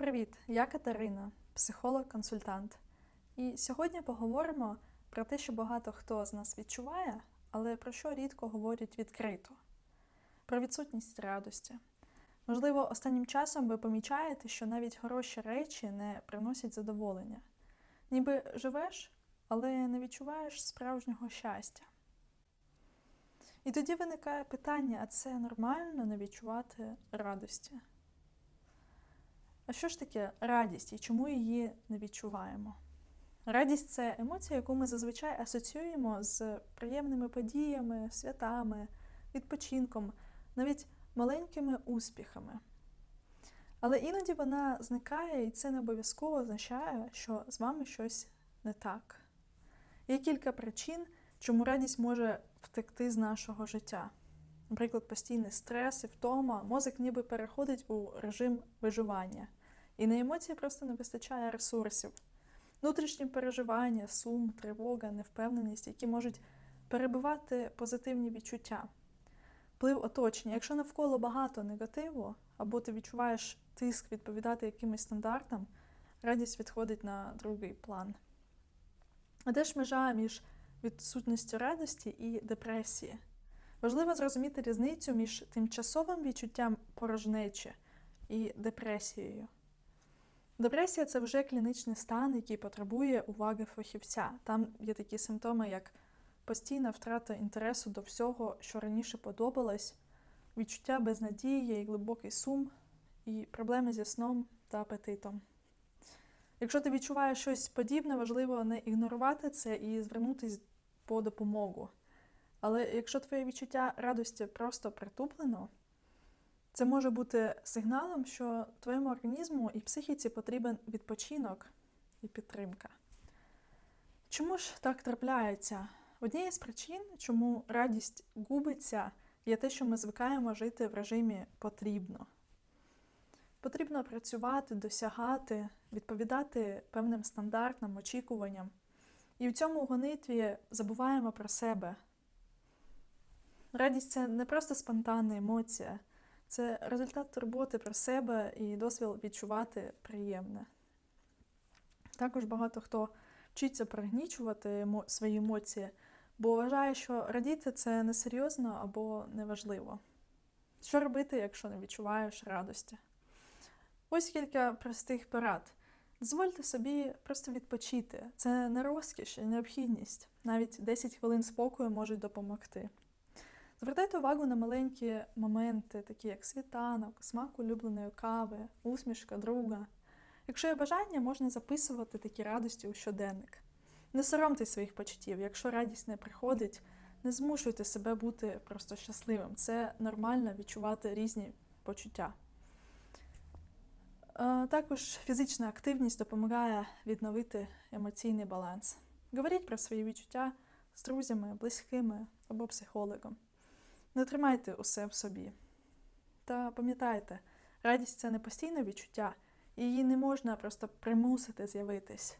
Привіт, я Катерина, психолог-консультант. І сьогодні поговоримо про те, що багато хто з нас відчуває, але про що рідко говорять відкрито: про відсутність радості. Можливо, останнім часом ви помічаєте, що навіть хороші речі не приносять задоволення. Ніби живеш, але не відчуваєш справжнього щастя. І тоді виникає питання: а це нормально не відчувати радості? А що ж таке радість і чому її не відчуваємо? Радість це емоція, яку ми зазвичай асоціюємо з приємними подіями, святами, відпочинком, навіть маленькими успіхами. Але іноді вона зникає, і це не обов'язково означає, що з вами щось не так. Є кілька причин, чому радість може втекти з нашого життя. Наприклад, постійний стрес і втома, мозок ніби переходить у режим виживання. І на емоції просто не вистачає ресурсів. Внутрішні переживання, сум, тривога, невпевненість, які можуть перебивати позитивні відчуття. Вплив оточення. Якщо навколо багато негативу, або ти відчуваєш тиск відповідати якимось стандартам, радість відходить на другий план. А де ж межа між відсутністю радості і депресії? Важливо зрозуміти різницю між тимчасовим відчуттям порожнечі і депресією. Депресія це вже клінічний стан, який потребує уваги фахівця. Там є такі симптоми, як постійна втрата інтересу до всього, що раніше подобалось, відчуття безнадії і глибокий сум, і проблеми зі сном та апетитом. Якщо ти відчуваєш щось подібне, важливо не ігнорувати це і звернутися по допомогу. Але якщо твоє відчуття радості просто притуплено, це може бути сигналом, що твоєму організму і психіці потрібен відпочинок і підтримка. Чому ж так трапляється? Однією з причин, чому радість губиться, є те, що ми звикаємо жити в режимі потрібно. Потрібно працювати, досягати, відповідати певним стандартам, очікуванням. І в цьому гонитві забуваємо про себе. Радість це не просто спонтанна емоція, це результат турботи про себе і дозвіл відчувати приємне. Також багато хто вчиться пригнічувати свої емоції, бо вважає, що радіти це несерйозно або неважливо. Що робити, якщо не відчуваєш радості? Ось кілька простих порад. Дозвольте собі просто відпочити. Це не розкіш і необхідність. Навіть 10 хвилин спокою можуть допомогти. Звертайте увагу на маленькі моменти, такі як світанок, смак улюбленої кави, усмішка друга. Якщо є бажання, можна записувати такі радості у щоденник. Не соромтесь своїх почуттів. Якщо радість не приходить, не змушуйте себе бути просто щасливим. Це нормально відчувати різні почуття. Також фізична активність допомагає відновити емоційний баланс. Говоріть про свої відчуття з друзями, близькими або психологом. Не тримайте усе в собі. Та пам'ятайте, радість це не постійне відчуття, і її не можна просто примусити з'явитись.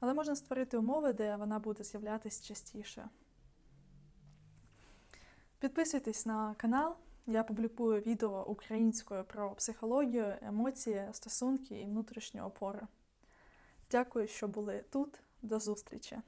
Але можна створити умови, де вона буде з'являтися частіше. Підписуйтесь на канал. Я публікую відео українською про психологію, емоції, стосунки і внутрішню опору. Дякую, що були тут. До зустрічі!